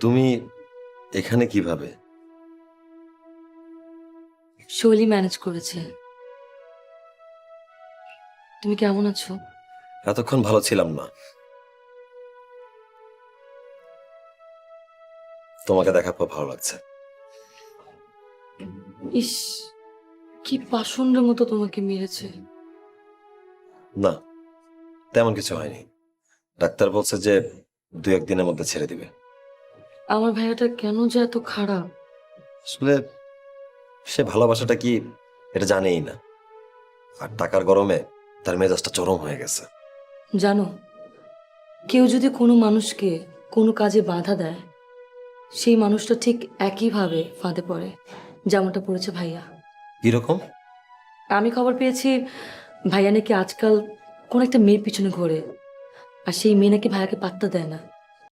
তুমি এখানে কীভাবে? শৈলী ম্যানেজ করেছে। তুমি কেমন আছো? এতক্ষণ ভালো ছিলাম না। তোমাকে দেখার পর ভালো লাগছে। ইস কি পাষণ্ডের মতো তোমাকে মেরেছে। না তেমন কিছু হয়নি। ডাক্তার বলছে যে দু একদিনের মধ্যে ছেড়ে দিবে। আমার ভাইয়াটা কেন যে এত খারাপ? আসলে সে ভালোবাসাটা কি এটা জানেই না। আর টাকার গরমে তার মেজাজটা চরম হয়ে গেছে। জানো কেউ যদি কোনো মানুষকে কোনো কাজে বাধা দেয় সেই মানুষটা ঠিক একইভাবে ফাঁদে পড়ে যেমনটা পড়েছে ভাইয়া। কীরকম? আমি খবর পেয়েছি ভাইয়া নাকি আজকাল কোন একটা মেয়ের পিছনে ঘোরে আর সেই মেয়ে নাকি ভাইয়াকে পাত্তা দেয় না।